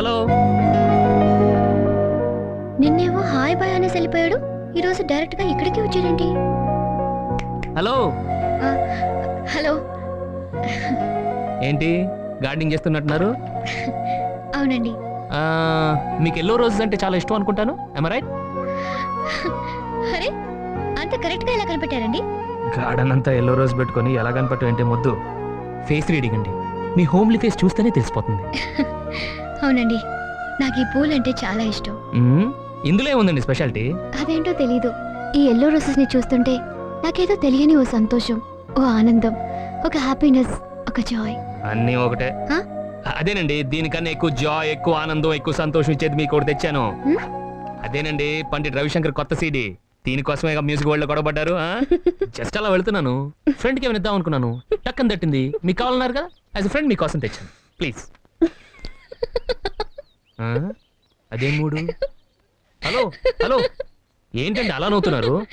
Hello. నిన్నేమో hi bye అనేసి వెళ్ళిపోయాడు. ఈ రోజు డైరెక్ట్గా ఇక్కడికి వచ్చాడండి. హలో. హలో. ఏంటి? గార్డెనింగ్ చేస్తున్నట్టున్నారు? అవునండి. ఆ, మీకు ఎల్లో రోజెస్ అంటే చాలా ఇష్టం అనుకుంటాను. రైట్ అరే అంత కరెక్ట్గా ఎలా కనిపెట్టారండి? గార్డెన్ అంతా ఎల్లో రోజ్ పెట్టుకొని ఎలా కనపడటం ఏంటి మొద్దు? ఫేస్ రీడింగ్ అండి. మీ హోమ్లీ ఫేస్ చూస్తేనే తెలిసిపోతుంది. అవునండి. నాకు ఈ పూలు అంటే చాలా ఇష్టం. మ్మ్. ఇందులో ఏముందండి స్పెషాలిటీ? అదేంటో తెలీదు. ఈ ఎల్లో రోసెస్ని చూస్తుంటే నాకేదో తెలియని ఓ సంతోషం ఓ ఆనందం ఒక హ్యాపీనెస్ ఒక జాయ్. అన్నీ ఒకటే. హ? అదేనండి దీనికన్నా ఎక్కువ జాయ్ ఎక్కువ ఆనందం ఎక్కువ సంతోషం ఇచ్చేది మీకు ఒకటి తెచ్చాను? అదేనండి పండిట్ రవిశంకర్ కొత్త సీడీ. దీనికోసమే మ్యూజిక్ వరల్డ్ గొడవపడ్డారు జస్ట్ అలా వెళ్తున్నాను. ఫ్రెండ్కి ఏమైనా ఇద్దాం అనుకున్నాను. టక్కని తట్టింది. మీకు కావాలన్నారు కదా? యాజ్ ఫ్రెండ్ మీకోసం తెచ్చాను. ప్లీజ్. అదే మూడు? Hello hello. ఏంటండి అలా నవ్వుతున్నారు?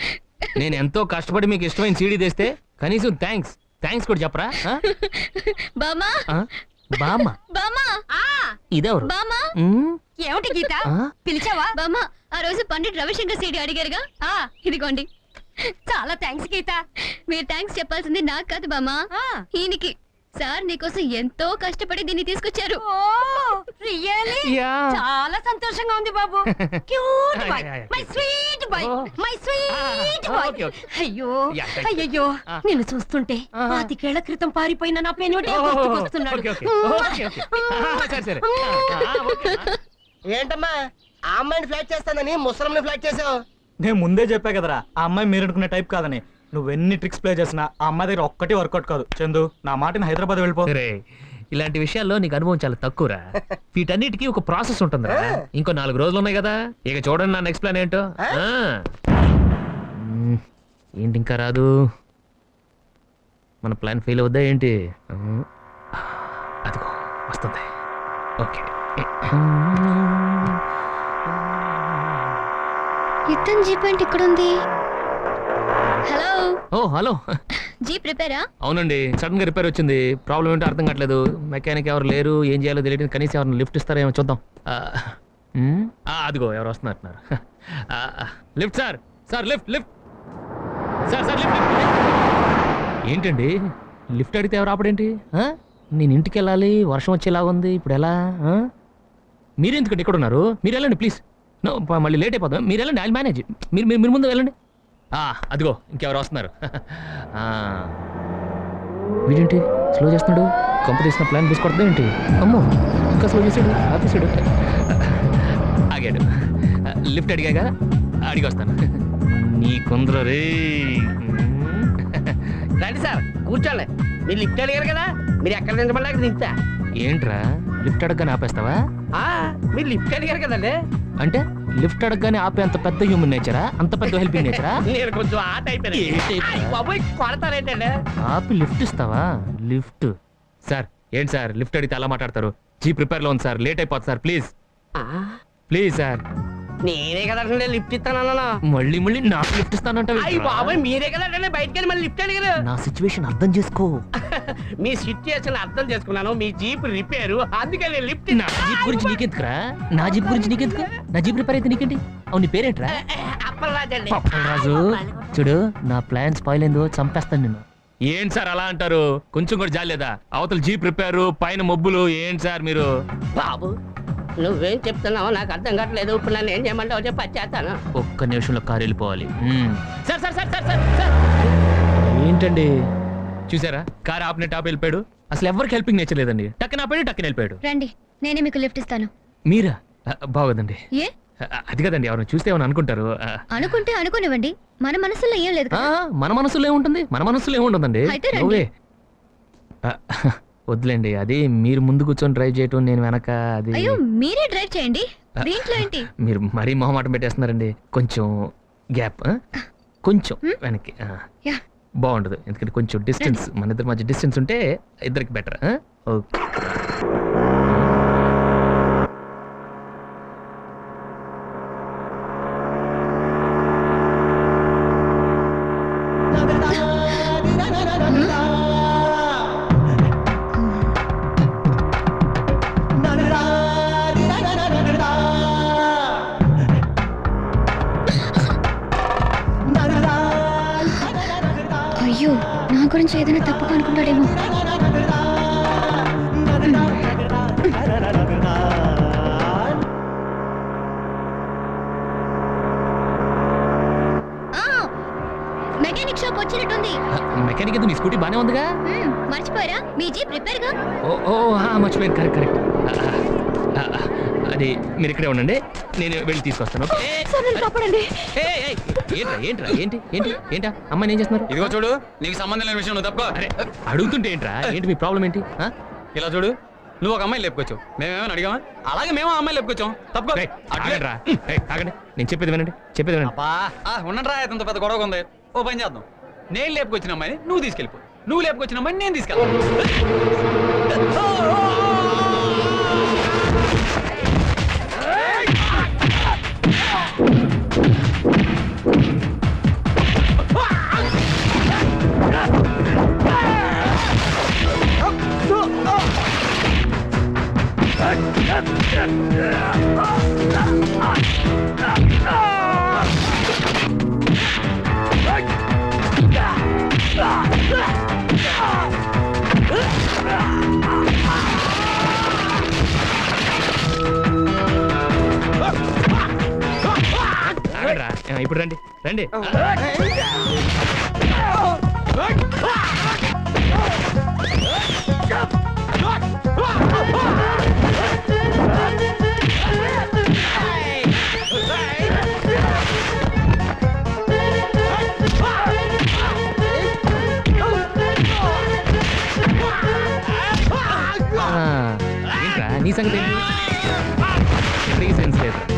నేను ఎంతో కష్టపడి మీకు ఇష్టమైన సీడీ తెస్తే కనీసం థ్యాంక్స్ థ్యాంక్స్ కూడా చెప్పరా? బామా? బామా? ఇదెవరు? బామా? ఏమిటి గీత? పిలిచావా? బామా ఆ రోజు పండిట్ రవిశంకర్ సీడి అడిగారుగా. ఆ. ఇదిగోండి. చాలా థ్యాంక్స్ గీత. మీరు థ్యాంక్స్ చెప్పాల్సింది నాకు కాదు బామా. ఆ. ఈయనకి సార్ నీకోసం ఎంతో కష్టపడి దీన్ని తీసుకొచ్చారు ఓ రియల్లీ యా. చాలా సంతోషంగా ఉంది బాబు cute boy my sweet boy oh. My sweet boy. అయ్యో. నిన్ను చూస్తుంటే. పాతికేళ్ళ క్రితం పారిపోయిన నా పెనుటే ఓ, గుర్తుకొస్తున్నాడు ఓకే, ఓకే. Okay, okay. ఆ, సరే సరే ఆ, ఆ, ఓకే. ఏంటమ్మా ఆ అమ్మాయిని ఫ్లాట్ చేస్తానని ముసలంని ఫ్లాట్ చేసావు నేను ముందే చెప్పా కదరా ఆ అమ్మాయి మీరు అనుకునే టైప్ కాదని నువ్వు ఎన్ని ట్రిక్స్ ప్లే చేసినా ఆ అమ్మాయి దగ్గర ఒక్కటి వర్కౌట్ కాదు. చందు నా మాటని హైదరాబాద్ వెళ్ళిపో. సరే ఇలాంటి విషయాల్లో నీకు అనుభవం చాలా తక్కువరా? వీటన్నిటికీ ఒక ప్రాసెస్ ఉంటుందిరా. ఇంకో నాలుగు రోజులు ఉన్నాయి కదా. ఇక చూడండి నా నెక్స్ట్ ప్లాన్ ఏంటో. ఆ. ఏంటి ఇంకా రాదు? మన ప్లాన్ ఫెయిల్ అవుద్దా ఏంటి? ఆ. అదిగో వస్తుంది. ఓకే. ఇతను జీప్ ఏంటి ఇక్కడ ఉంది హలో. Oh hello. జీప్ రిపేరా అవునండి సడన్గా రిపేర్ వచ్చింది. ప్రాబ్లం ఏంటో అర్థం కావట్లేదు. మెకానిక్ ఎవరు లేరు ఏం చేయాలో తెలియదు కనీసం ఎవరిని లిఫ్ట్ ఇస్తారేమో చూద్దాం. ఆ, అదిగో ఎవరు వస్తున్నట్టున్నారు ఆ, lift sir sir lift lift. Sir sir lift lift, lift. ఏంటండి? లిఫ్ట్ అడిగితే ఎవరు ఆపడేంటి? ఆ? నేను ఇంటికి వెళ్ళాలి వర్షం వచ్చేలాగా ఉంది ఇప్పుడు ఎలా? ఆ? మీరెందుకంటే ఇక్కడ ఉన్నారు మీరు వెళ్ళండి ప్లీజ్. నో ప- మళ్ళీ లేట్ అయిపోతాం మీరు వెళ్ళండి ఐ మేనేజ్ మీరు మీరు మీరు ముందు వెళ్ళండి. అదిగో ఇంకెవరు వస్తున్నారు? ఆ. వీడేంటి? స్లో చేస్తున్నాడు? కొంప తీసిన ప్లాన్ తీసుకొడతా ఏంటి? అమ్మో ఇంకా స్లో చేసాడు ఆపేసాడు ఆగాడు. లిఫ్ట్ అడిగాక అడిగి వస్తాను నీ కొందరు రే. రండి సార్ కూర్చోండి. మీరు లిఫ్ట్ అడిగారు కదా మీరు ఎక్కడ నిలబడలేక దింపుతా ఏంట్రా? లిఫ్ట్ అడగగానే ఆపేస్తావా? ఆ, మీరు లిఫ్ట్ అడిగారు కదండి. అంటే? లిఫ్ట్ అడగగానే ఆపే అంత పెద్ద హ్యూమన్ నేచరా అంత పెద్ద హెల్పింగ్ నేచరా నేను కొంచెం ఆట బాబోయ్ కొడతారేంటండి ఆపి లిఫ్ట్ ఇస్తావా? లిఫ్ట్. సార్ ఏంటి సార్? లిఫ్ట్ అడిగితే అలా మాట్లాడతారు. జీ ప్రిపేర్లో ఉంది సార్. లేట్ అయిపోతుంది సార్. ప్లీజ్. Please sir. నేనే కదండి లిఫ్ట్ ఇస్తానన్నా మళ్ళీ మళ్ళీ నాకు లిఫ్ట్ ఇస్తానంటావు అయ్యి బాబోయ్ మీరే కదండి బయటకు వెళ్ళి మళ్ళీ లిఫ్ట్ అడిగారు నా సిచ్యువేషన్ అర్థం చేసుకో. మీ సిచ్యుయేషన్ అర్థం చేసుకున్నాను మీ జీప్ రిపేరు అందుకే నేను లిఫ్ట్ నా జీప్ గురించి నీకెందుకురా? నా జీప్ గురించి నీకెందుకు? నా జీప్ రిపేర్ అయితే నీకేంటి? అవును నీ పేరేంట్రా? అప్పలరాజండి. రాజు చూడు నా ప్లాన్ స్పాయిల్ అయిందో చంపేస్తాను నేను ఏంటి సార్ అలా అంటారు? కొంచెం కూడా జాలేదా అవతల జీప్ రిపేరు పైన మబ్బులు ఏంటి సార్ మీరు? బాబు నువ్వేం చెప్తున్నావో నాకు అర్థం కావట్లేదు. ఇప్పుడు నన్ను ఏం చేయమంటావు చెప్పి వచ్చేస్తాను ఒక్క నిమిషంలో కారు వెళ్ళిపోవాలి. Sir sir sir sir sir sir. ఏంటండి? చూసారా? కారు ఆపిన టాప్ వెళ్ళిపోయాడు. అసలు ఎవరికి హెల్పింగ్ నేచర్ లేదండి. టక్కన ఆపాడు టక్కన వెళ్ళిపోయాడు. రండి నేనే మీకు లిఫ్ట్ ఇస్తాను. మీరా? బాగోదండి. ఏ? అది కదండి ఎవరైనా చూస్తే ఏమైనా అనుకుంటారు? అనుకుంటే అనుకునివ్వండి. మన మనసులో ఏం లేదు మన మనసులో ఏముంటుంది? మన మనసులో ఏముంటుందండి? అయితే రండి. వద్దులేండి అది మీరు ముందు కూర్చొని డ్రైవ్ చేయటం నేను వెనక అది అయ్యో మీరే డ్రైవ్ చేయండి. దీంట్లో ఏంటి? మీరు మరీ మొహమాటం పెట్టేస్తున్నారండి. కొంచెం గ్యాప్ కొంచెం వెనక్కి. బాగుండదు ఎందుకంటే కొంచెం డిస్టెన్స్ మన ఇద్దరి మధ్య డిస్టెన్స్ ఉంటే ఇద్దరికి బెటర్ ఓకే. గురించి ఏదైనా తప్పుగా అనుకుంటాడేమో. మెకానిక్ షాప్ వచ్చినట్టుంది. మెకానిక్ ఎందుకు నీ స్కూటీ బానే ఉందిగా? మ్మ్, మర్చిపోయారా? మీ జీప్ రిపేర్గా ఓ ఓ మర్చిపోయాను. Correct correct. అది మీరు ఇక్కడే ఉండండి. నేను వెళ్ళి తీసుకొస్తాను ఓకే? ఏ, సార్ నన్ను కాపాడండి ఏ, ఏ, ఏంట్రా ఏంట్రా ఏంటి ఏంటి ఏంటా? అమ్మాయిని ఏం చేస్తున్నారు? ఇదిగో చూడు నీకు సంబంధం లేని విషయం నువ్వు తప్ప. అరే అడుగుతుంటే ఏంట్రా? ఏంటి మీ ప్రాబ్లం ఏంటి? ఆ? ఇలా చూడు నువ్వు ఒక అమ్మాయి లేపుకొచ్చావు. మేమేమైనా అడిగామా? అలాగే మేము ఆ అమ్మాయి లేపుకొచ్చాం. తప్ప రేయ్, ఆగండ్రా. రేయ్, ఆగండి. నేను చెప్పేది వినండి చెప్పేది వినండి. ఉండరా ఇంత పెద్ద గొడవ ఉంది. ఓ పని చేద్దాం. నేను లేపుకొచ్చిన అమ్మాయిని నువ్వు తీసుకెళ్ళిపో. నువ్వు లేపుకొచ్చిన అమ్మాయిని నేను తీసుకెళ్తాను. ఇప్పుడు రండి రండి. నీ సంగతి ఏంటి? ఎక్కడికి సెన్స్ లేదు.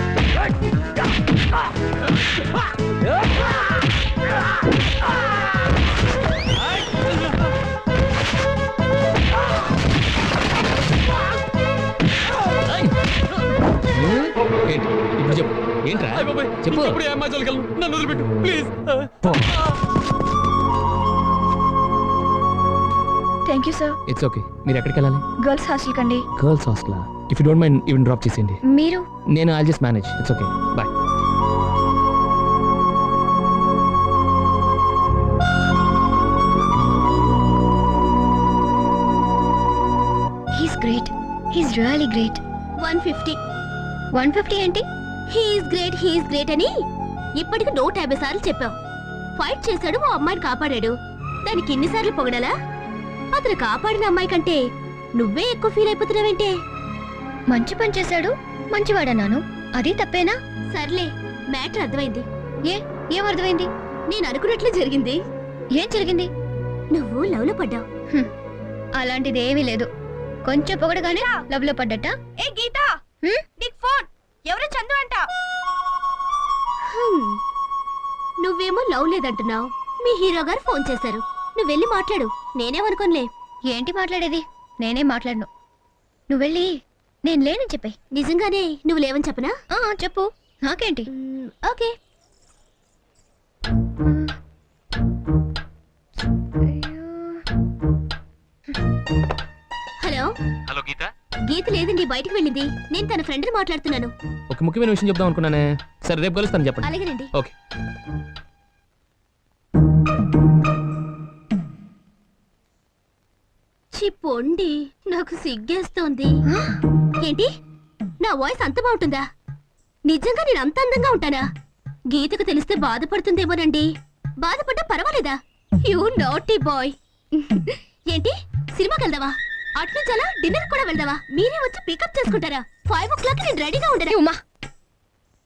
ఏంటి ఇప్పుడు చెప్పు ఏంట్రా చెప్పు ఇప్పుడు ఏ అమ్మాయి జోలికి వెళ్ళను. నన్ను వదిలిపెట్టు ప్లీజ్ పో. Thank you sir it's okay మీరు ఎక్కడికి వెళ్ళాలి? గర్ల్స్ హాస్టల్ కండి. Girls hostel if you don't mind even drop చేసేయండి. మీరు? నేను I'll just manage it's okay bye he's really great one fifty. One fifty ఏంటి? హీఈస్ గ్రేట్ హీఈస్ గ్రేట్ అని ఇప్పటికి నూట యాభై సార్లు చెప్పావు ఫైట్ చేశాడు ఓ అమ్మాయిని కాపాడాడు. దానికి ఎన్నిసార్లు పొగడాలా? అతను కాపాడిన అమ్మాయి కంటే నువ్వే ఎక్కువ ఫీల్ అయిపోతున్నావేంటే? మంచి పని చేశాడు మంచివాడన్నాను. అది తప్పేనా? సర్లే మ్యాటర్ అర్థమైంది. ఏ ఏం అర్థమైంది? నేను అనుకున్నట్లే జరిగింది. ఏం జరిగింది? నువ్వు లవ్లో పడ్డావు. అలాంటిది ఏమీ లేదు. కొంచెం పొగడగానే లవ్లో పడ్డట. ఏ గీత? నీకు ఫోన్. ఎవరో చందు అంట? నువ్వేమో లవ్ లేదంటున్నావు. మీ హీరో గారు ఫోన్ చేశారు. నువ్వు వెళ్ళి మాట్లాడు. నేనేమనుకోనులే. ఏంటి మాట్లాడేది? నేనేం మాట్లాడను. నువ్వు వెళ్ళి నేను లేనని చెప్పే నిజంగానే నువ్వు లేవని చెప్పనా? చెప్పు. నాకేంటి? Okay. Hello hello Geeta? Geeta లేదండి బయటికి వెళ్ళింది. నేను తన ఫ్రెండ్ని మాట్లాడుతున్నాను. ఒక ముఖ్యమైన విషయం చెప్దాం అనుకున్నానే. సరే రేపు కలుస్తాను చెప్పండి. అలాగేనండి. ఓకే. చిప్పొండి నాకు సిగ్గేస్తోంది. ఏంటి? నా వాయిస్ అంత బాగుంటుందా? నిజంగా నేను అంత అందంగా ఉంటానా? గీతకు తెలిస్తే బాధపడుతుందేమోనండి. బాధపడ్డా పర్వాలేదా? You naughty boy. ఏంటి? సినిమాకి వెళ్దావా అట్నుంచి అలా డిన్నర్ కూడా వెళ్దావా? మీరే వచ్చి పికప్ చేసుకుంటారా? ఫైవ్ ఓ క్లాక్ నేను రెడీగా ఉండరా ఉమా.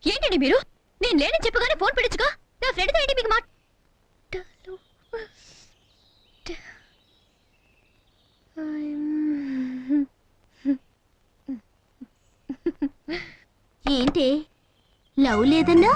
ఏంటండి మీరు? నేను లేనని చెప్పగానే ఫోన్ పెట్టించుగా నా ఫ్రెండ్తో ఏంటి మీకు మాట? ఏంటి? లవ్ లేదన్నా?